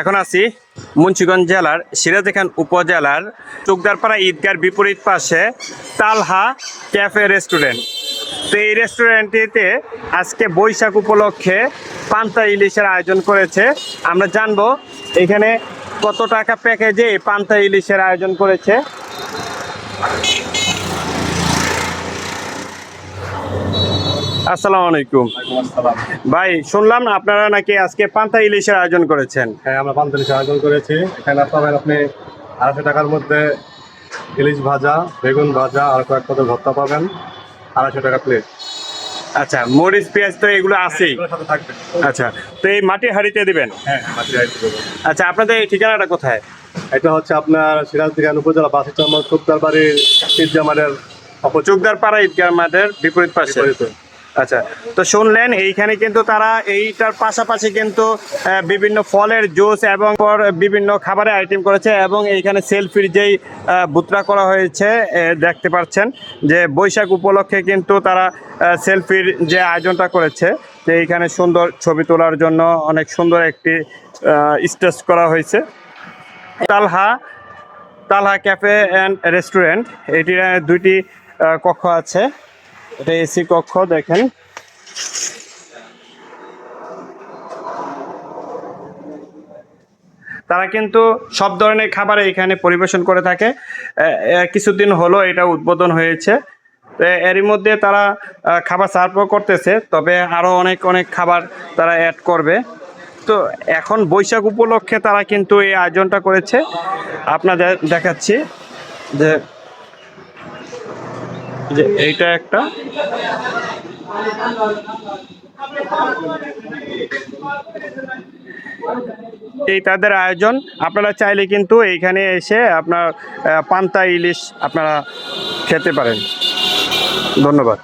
এখন আছি মুন্সিগঞ্জ জেলার সিরাজখান উপজেলার চুকদারপাড়া ঈদগার বিপরীত পাশে তালহা ক্যাফে রেস্টুরেন্ট। তো এই রেস্টুরেন্টটিতে আজকে বৈশাখ উপলক্ষে পান্তা ইলিশের আয়োজন করেছে। আমরা জানব এখানে কত টাকা প্যাকেজে পান্তা ইলিশের আয়োজন করেছে। আসসালামু আলাইকুম। ভাই শুনলাম আপনারা নাকি আজকে পান্তা ইলিশের আয়োজন করেছেন। হ্যাঁ আমরা পান্তালিশ আয়োজন করেছি। এখানে পাবেন আপনি আড়াইশো টাকার মধ্যে ইলিশ ভাজা বেগুন ভাজা আর কয়েক পদের ভর্তা পাবেন। আড়াইশো টাকা প্লেট আচ্ছা মরিচ পেঁয়াজ তো এগুলো আছেই। আচ্ছা তো এই মাটির হাঁড়িতে দিবেন? হ্যাঁ মাটির আইটেম দেবো। আচ্ছা আপনাদের এই ঠিকানাটা কোথায়? এটা হচ্ছে আপনার সিরাজদিঘান উপজেলা বাসি চম্বল সুক্তার বাড়ির পিজ্জামারের অপর চুকদার পাড়া ঈদগাহ মাঠের বিপরীত পাশে। আচ্ছা তো শুনলেন, এইখানে কিন্তু তারা এইটার পাশাপাশি কিন্তু বিভিন্ন ফলের জুস এবং বিভিন্ন খাবারের আইটেম করেছে এবং এইখানে সেলফির যেই বুতরা করা হয়েছে দেখতে পাচ্ছেন যে বৈশাখ উপলক্ষে কিন্তু তারা সেলফির যে আয়োজনটা করেছে, যে এইখানে সুন্দর ছবি তোলার জন্য অনেক সুন্দর একটি স্টেজ করা হয়েছে। Talha Talha cafe and restaurant, এটির দুইটি কক্ষ আছে। এটা এসি কক্ষ, দেখেন। তারা কিন্তু সব ধরনের খাবার এখানে পরিবেশন করে থাকে। কিছুদিন হলো এটা উদ্বোধন হয়েছে। তো এরই মধ্যে তারা খাবার সার্ভও করতেছে, তবে আরও অনেক অনেক খাবার তারা অ্যাড করবে। তো এখন বৈশাখ উপলক্ষে তারা কিন্তু এই আয়োজনটা করেছে। আপনাদের দেখাচ্ছি যে যে এইটা একটা। এই তাদের আয়োজন। আপনারা চাইলে কিন্তু এইখানে এসে আপনার পান্তা ইলিশ আপনারা খেতে পারেন। ধন্যবাদ।